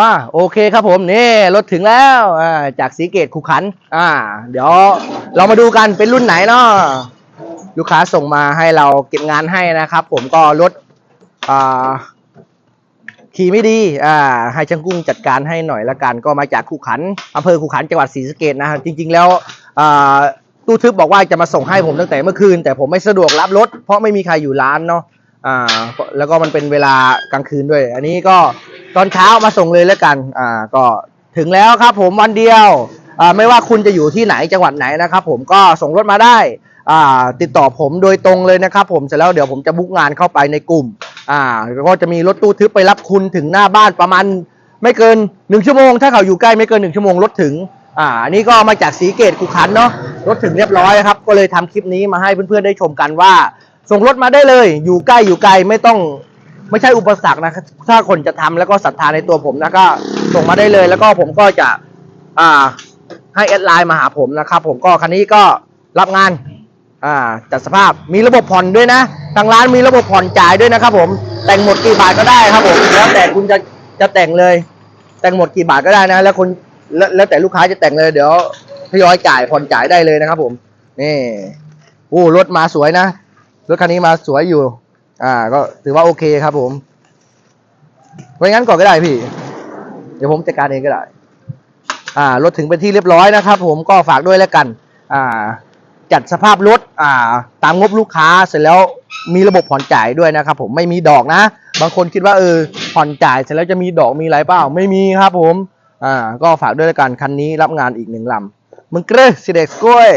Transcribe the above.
มาโอเคครับผมนี่รถถึงแล้วอ่าจากสีเกตขุขัน อ่า เดี๋ยวเรามาดูกันเป็นรุ่นไหนเนาะลูกค้าส่งมาให้เราเก็บงานให้นะครับ ผมก็รถอ่าขี่ไม่ดีอ่าให้ช่างกุ้งจัดการให้หน่อยละกัน ก็มาจากขุขันอำเภอขุขันจังหวัดศรีสะเกดนะครับจริง ๆ แล้วอ่าตู้ทึบบอกว่าจะมาส่งให้ผมตั้งแต่เมื่อคืน แต่ผมไม่สะดวกรับรถเพราะไม่มีใครอยู่ร้านเนาะอ่าแล้วก็มันเป็นเวลากลางคืนด้วย อันนี้ก็ ตอนเช้ามาส่งเลยแล้วกัน อ่า ก็ถึงแล้วครับผมวันเดียว อ่า ไม่ว่าคุณจะอยู่ที่ไหนจังหวัดไหนนะครับผมก็ส่งรถมาได้ อ่า ติดต่อผมโดยตรงเลยนะครับผมเสร็จแล้วเดี๋ยวผมจะบุ๊กงานเข้าไปในกลุ่ม อ่า ก็จะมีรถตู้ทึบไปรับคุณถึงหน้าบ้านประมาณไม่เกินหนึ่งชั่วโมง ถ้าเขาอยู่ใกล้ไม่เกินหนึ่งชั่วโมงรถถึง อ่านนี้ก็มาจากสีเกตกุขันเนาะ รถถึงเรียบร้อยครับ ก็เลยทำคลิปนี้มาให้เพื่อนๆได้ชมกันว่า ส่งรถมาได้เลย อยู่ใกล้อยู่ไกลไม่ต้อง ไม่ใช่อุปสรรคนะถ้าคนจะทำแล้วก็ศรัทธาในตัวผมนะก็ส่งมาได้เลย แล้วก็ผมก็จะอ่าให้แอดไลน์มาหาผมนะครับ ผมก็คันนี้ก็รับงานอ่าจัดสภาพมีระบบผ่อนด้วยนะทางร้านมีระบบผ่อนจ่ายด้วยนะครับ ผมแต่งหมดกี่บาทก็ได้ครับผมแล้วแต่คุณจะจะแต่งเลย แต่งหมดกี่บาทก็ได้นะ แล้วคนแล้วแล้วแต่ลูกค้าจะแต่งเลย เดี๋ยวทยอยจ่ายผ่อนจ่ายได้เลยนะครับ ผมนี่โอ้รถมาสวยนะรถคันนี้มาสวยอยู่ อ่า ก็ถือว่าโอเคครับผมไว้งั้นก่อนก็ได้พี่ เดี๋ยวผมจัดการเองก็ได้ อ่ารถถึงเป็นที่เรียบร้อยนะครับ ผมก็ฝากด้วยแล้วกัน อ่า จัดสภาพรถอ่า ตามงบลูกค้าเสร็จแล้วมีระบบผ่อนจ่ายด้วยนะครับ ผมไม่มีดอกนะ บางคนคิดว่าเออผ่อนจ่ายเสร็จแล้วจะมีดอกมีอะไรเปล่าไม่มีครับ ผม อ่า ก็ฝากด้วยแล้วกันคันนี้รับงานอีกหนึ่งลำมึงเกรสิเด็กกล้วย